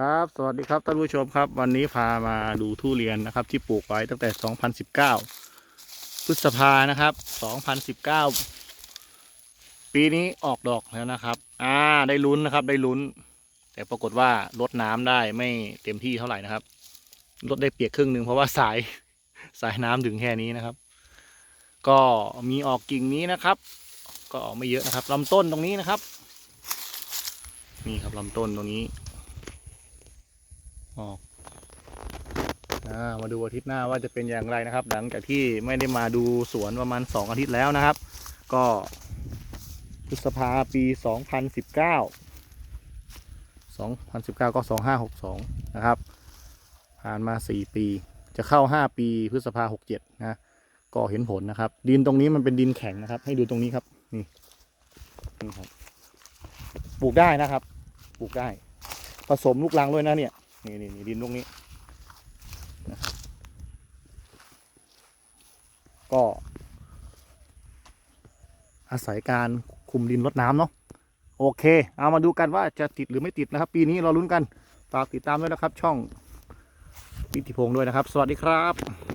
ครับ สวัสดีครับท่านผู้ชมครับ วันนี้พามาดูทุเรียนนะครับ ที่ปลูกไว้ตั้งแต่ 2019 พฤษภานะครับ 2019 ปีนี้ออกดอกแล้วนะครับ อ่า ได้ลุ้นนะครับ ได้ลุ้น แต่ปรากฏว่าลดน้ำได้ไม่เต็มที่เท่าไหร่นะครับ ลดได้เปียกครึ่งหนึ่งเพราะว่าสายสายน้ำถึงแค่นี้นะครับ ก็มีออกกิ่งนี้นะครับ ก็ออกไม่เยอะนะครับลำต้นตรงนี้นะครับ นี่ครับลำต้นตรงนี้ ออกมาดูอาทิตย์หน้าว่าจะเป็นอย่างไรนะครับ หลังจากที่ไม่ได้มาดูสวนประมาณสองอาทิตย์แล้วนะครับ ก็พฤษภาปีสองพันสิบเก้าสองพันสิบเก้าก็สองห้าหกสองนะครับ ผ่านมาสี่ปีจะเข้าห้าปีพฤษภาหกเจ็ดนะ ก็เห็นผลนะครับ ดินตรงนี้มันเป็นดินแข็งนะครับ ให้ดูตรงนี้ครับนี่นี่ครับปลูกได้นะครับปลูกได้ ผสมลูกรังด้วยนะเนี่ย นี่นี่นี่ดินตรงนี้นะก็ อาศัยการคุมดินลดน้ำเนาะโอเค เอามาดูกันว่าจะติดหรือไม่ติดนะครับ ปีนี้เราลุ้นกัน ฝากติดตามด้วยนะครับ ช่องพิธิพงศ์ด้วยนะครับ สวัสดีครับ